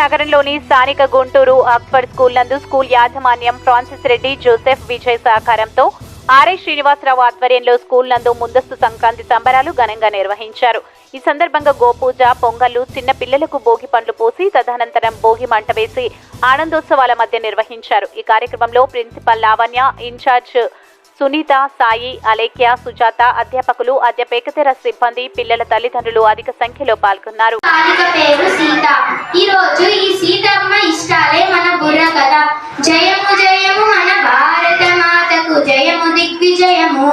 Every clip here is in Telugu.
నగరంలోని స్థానిక గుంటూరు అక్బర్ స్కూల్ నందు స్కూల్ యాజమాన్యం ఫ్రాన్సిస్ రెడ్డి జోసెఫ్ విజయ్ సహకారంతో ఆర్ఐ శ్రీనివాసరావు ఆధ్వర్యంలో స్కూల్ నందు ముందస్తు సంక్రాంతి సంబరాలు ఘనంగా నిర్వహించారు. ఈ సందర్భంగా గోపూజ పొంగళ్ళు చిన్న పిల్లలకు భోగి పండ్లు పోసి తదనంతరం భోగి మంట వేసి ఆనందోత్సవాల మధ్య నిర్వహించారు. ఈ కార్యక్రమంలో ప్రిన్సిపల్ లావణ్య ఇన్ఛార్జ్ సునీత సాయి అలేఖ్య సుజాత అధ్యాపకులు అధ్యాపేకతర సిబ్బంది పిల్లల తల్లిదండ్రులు అధిక సంఖ్యలో పాల్గొన్నారు. పేరు సీత. ఈ రోజు ఈ సీతమ్మ ఇష్టాలే మన బుర్ర జయము జయము మన భారత మాతకు జయము దిగ్విజయము.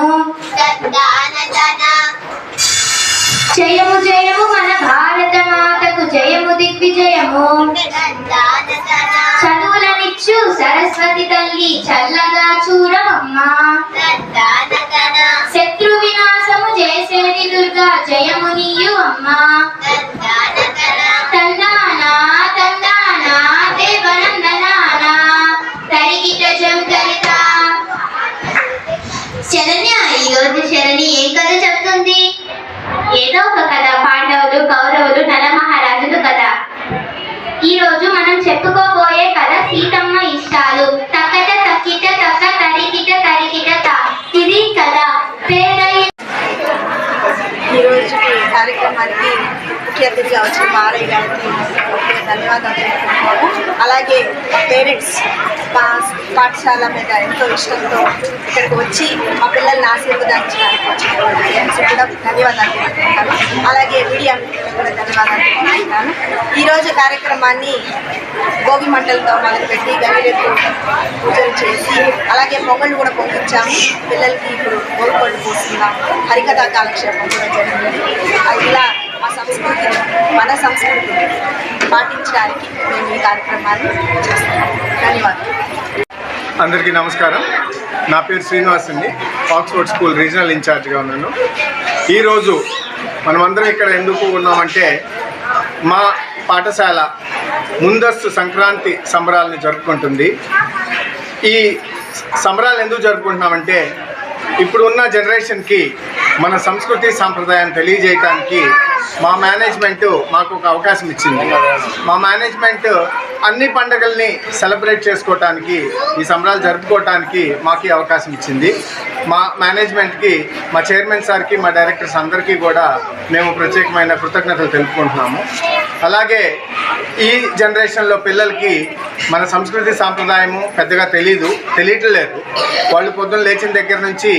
జయము జయము మన భారత మాతకు జయము దిగ్విజయము. సరస్వతి తల్లి చల్లగా చూడమమ్మా శత్రు వినాశము చేసేది దుర్గా జయము నీయు అమ్మా దేవనందనానా. తరిగిట శరణ్య ఈరోజు శరణి ఏ కథ చెప్తుంది? ఏదో ఒక కథ పాండవులు కౌరవులు నలమహారాజులు కథ. ఈ రోజు మనం చెప్పుకోబోయే కథ సీతమ్మ కార్యక్రమానికి ముఖ్య అతిథిగా వచ్చిన మారయ్య గారికి ధన్యవాదాలు. తెలుపుకుంటున్నాము అలాగే పేరెంట్స్ మా పాఠశాల మీద ఎంతో ఇష్టంతో ఇక్కడికి వచ్చి మా పిల్లల్ని ఆశీర్వదించడానికి వచ్చిన పేరెంట్స్ కూడా ధన్యవాదాలు తెలుపుకుంటాను. అలాగే మీడియా కూడా ధన్యవాదాలు తెలుపుకుంటున్నాను ఈరోజు కార్యక్రమాన్ని భోగి మంటలతో మొదలుపెట్టి గణిరెత్తు పూజలు చేసి అలాగే పొంగళ్ళు కూడా పొంగించాము. పిల్లలకి ఇప్పుడు భోగి పళ్ళు పోస్తున్నాం హరికథా కాలక్షేపం కూడా జరిగింది. సంస్కృతి మన సంస్కృతిని పాటించడానికి మేము ఈ కార్యక్రమాన్ని చేస్తున్నాం. ధన్యవాదాలు. అందరికీ నమస్కారం. నా పేరు శ్రీనివాస్ అండి. ఆక్స్ఫోర్డ్ స్కూల్ రీజనల్ ఇన్ఛార్జ్గా ఉన్నాను. ఈరోజు మనమందరం ఇక్కడ ఎందుకు ఉన్నామంటే మా పాఠశాల ముందస్తు సంక్రాంతి సంబరాలను జరుపుకుంటుంది. ఈ సంబరాలు ఎందుకు జరుపుకుంటున్నామంటే ఇప్పుడున్న జనరేషన్కి మన సంస్కృతి సాంప్రదాయాన్ని తెలియజేయటానికి మా మేనేజ్మెంట్ మాకు ఒక అవకాశం ఇచ్చింది. మా మేనేజ్మెంట్ అన్ని పండుగల్ని సెలబ్రేట్ చేసుకోవటానికి ఈ సంబరాలు జరుపుకోవటానికి మాకు అవకాశం ఇచ్చింది. మా మేనేజ్మెంట్కి మా చైర్మన్ సార్కి మా డైరెక్టర్స్ అందరికీ కూడా మేము ప్రత్యేకమైన కృతజ్ఞతలు తెలుపుకుంటున్నాము. అలాగే ఈ జనరేషన్లో పిల్లలకి మన సంస్కృతి సాంప్రదాయము పెద్దగా తెలీదు తెలియట్లేదు. వాళ్ళు పొద్దున్న లేచిన దగ్గర నుంచి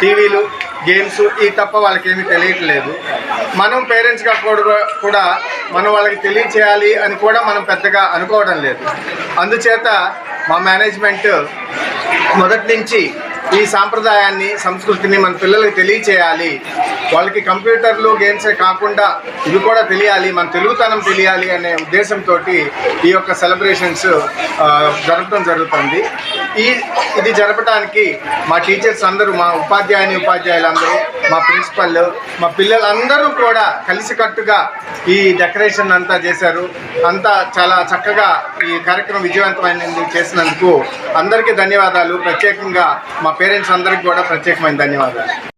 టీవీలు గేమ్స్ ఈ తప్ప వాళ్ళకి ఏమీ తెలియట్లేదు. మనం పేరెంట్స్గా కూడా కూడా మనం వాళ్ళకి తెలియచేయాలి అని కూడా మనం పెద్దగా అనుకోవడం లేదు. అందుచేత మా మేనేజ్మెంట్ మొదటి నుంచి ఈ సాంప్రదాయాన్ని సంస్కృతిని మన పిల్లలకి తెలియచేయాలి. వాళ్ళకి కంప్యూటర్లు గేమ్సే కాకుండా ఇవి కూడా తెలియాలి మన తెలుగుతనం తెలియాలి అనే ఉద్దేశంతో ఈ యొక్క సెలబ్రేషన్స్ జరపడం జరుగుతుంది. ఈ ఇది జరపడానికి మా టీచర్స్ అందరూ మా ఉపాధ్యాయుని ఉపాధ్యాయులందరూ మా ప్రిన్సిపల్ మా పిల్లలందరూ కూడా కలిసికట్టుగా ఈ డెకరేషన్ అంతా చేశారు. అంతా చాలా చక్కగా ఈ కార్యక్రమం విజయవంతమైనది చేసినందుకు అందరికీ ధన్యవాదాలు. ప్రత్యేకంగా మా పేరెంట్స్ అందరికీ కూడా ప్రత్యేకమైన ధన్యవాదాలు.